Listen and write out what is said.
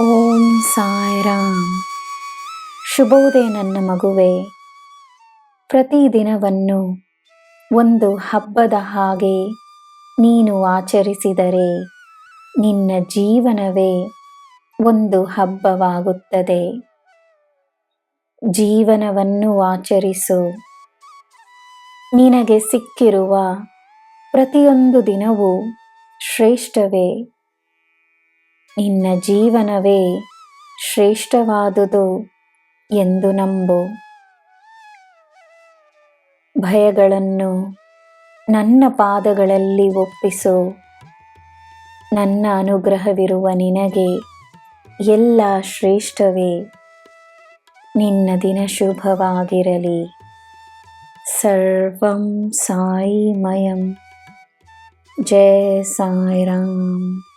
ಓಂ ಸಾಯಿರಾಮ್. ಶುಭೋದಯ ನನ್ನ ಮಗುವೆ. ಪ್ರತಿದಿನವನ್ನು ಒಂದು ಹಬ್ಬದ ಹಾಗೆ ನೀನು ಆಚರಿಸಿದರೆ ನಿನ್ನ ಜೀವನವೇ ಒಂದು ಹಬ್ಬವಾಗುತ್ತದೆ. ಜೀವನವನ್ನು ಆಚರಿಸು. ನಿನಗೆ ಸಿಕ್ಕಿರುವ ಪ್ರತಿಯೊಂದು ದಿನವೂ ಶ್ರೇಷ್ಠವೇ. ನಿನ್ನ ಜೀವನವೇ ಶ್ರೇಷ್ಠವಾದುದು ಎಂದು ನಂಬು. ಭಯಗಳನ್ನು ನನ್ನ ಪಾದಗಳಲ್ಲಿ ಒಪ್ಪಿಸು. ನನ್ನ ಅನುಗ್ರಹವಿರುವ ನಿನಗೆ ಎಲ್ಲ ಶ್ರೇಷ್ಠವೇ. ನಿನ್ನ ದಿನ ಶುಭವಾಗಿರಲಿ. ಸರ್ವಂ ಸಾಯಿಮಯಂ. ಜಯ ಸಾಯಿರಾಮ್.